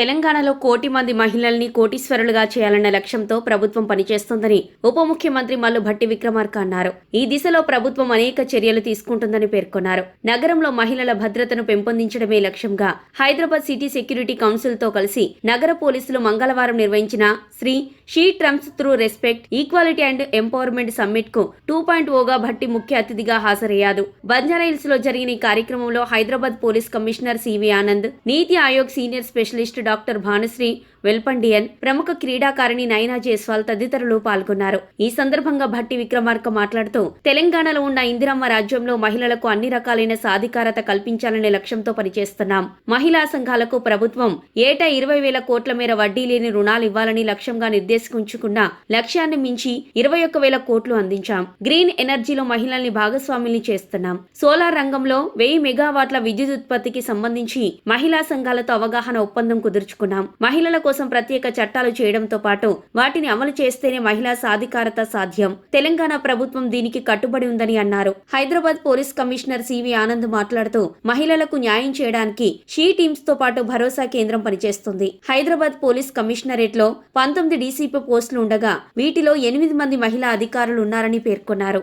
తెలంగాణలో కోటి మంది మహిళల్ని కోటీశ్వరులుగా చేయాలన్న లక్ష్యంతో ప్రభుత్వం పనిచేస్తోందని ఉప ముఖ్యమంత్రి మల్లు భట్టి విక్రమార్క అన్నారు. ఈ దిశలో ప్రభుత్వం అనేక చర్యలు తీసుకుంటుందని పేర్కొన్నారు. నగరంలో మహిళల భద్రతను పెంపొందించడమే లక్ష్యంగా హైదరాబాద్ సిటీ సెక్యూరిటీ కౌన్సిల్తో కలిసి నగర పోలీసులు మంగళవారం నిర్వహించిన Shri she trumps through respect equality and empowerment సమ్మిట్కు two point ఓగా భట్టి ముఖ్య అతిథిగా హాజరయ్యారు. బంజారాహిల్స్లో జరిగిన ఈ కార్యక్రమంలో Hyderabad police commissioner CV Anand Niti Aayog senior specialist doctor Bhanusri Velpandian ప్రముఖ క్రీడాకారిణి నయనా జైస్వాల్ తదితరులు పాల్గొన్నారు. ఈ సందర్భంగా భట్టి విక్రమార్క మాట్లాడుతూ తెలంగాణలో ఉన్న ఇందిరమ్మ రాజ్యంలో మహిళలకు అన్ని రకాలైన సాధికారత కల్పించాలనే లక్ష్యంతో పనిచేస్తున్నాం. మహిళా సంఘాలకు ప్రభుత్వం ఏటా ఇరవై వేల కోట్ల మేర వడ్డీ లేని రుణాలు ఇవ్వాలని లక్ష్యంగా నిర్దేశించుకున్న లక్ష్యాన్ని మించి ఇరవై ఒక్క వేల కోట్లు అందించాం. గ్రీన్ ఎనర్జీలో మహిళల్ని భాగస్వాముల్ని చేస్తున్నాం. సోలార్ రంగంలో వెయ్యి మెగావాట్ల విద్యుత్ ఉత్పత్తికి సంబంధించి మహిళా సంఘాలతో అవగాహన ఒప్పందం కుదుర్చుకున్నాం. మహిళలకు కోసం ప్రత్యేక చట్టాలు చేయడంతో పాటు వాటిని అమలు చేస్తేనే మహిళా సాధికారత సాధ్యం. తెలంగాణ ప్రభుత్వం దీనికి కట్టుబడి ఉందని అన్నారు. Hyderabad police commissioner CV Anand మాట్లాడుతూ మహిళలకు న్యాయం చేయడానికి షీ టీమ్స్తో పాటు భరోసా కేంద్రం పనిచేస్తుంది. హైదరాబాద్ పోలీస్ కమిషనరేట్లో పంతొమ్మిది డీసీపీ పోస్టులు ఉండగా వీటిలో ఎనిమిది మంది మహిళా అధికారులు ఉన్నారని పేర్కొన్నారు.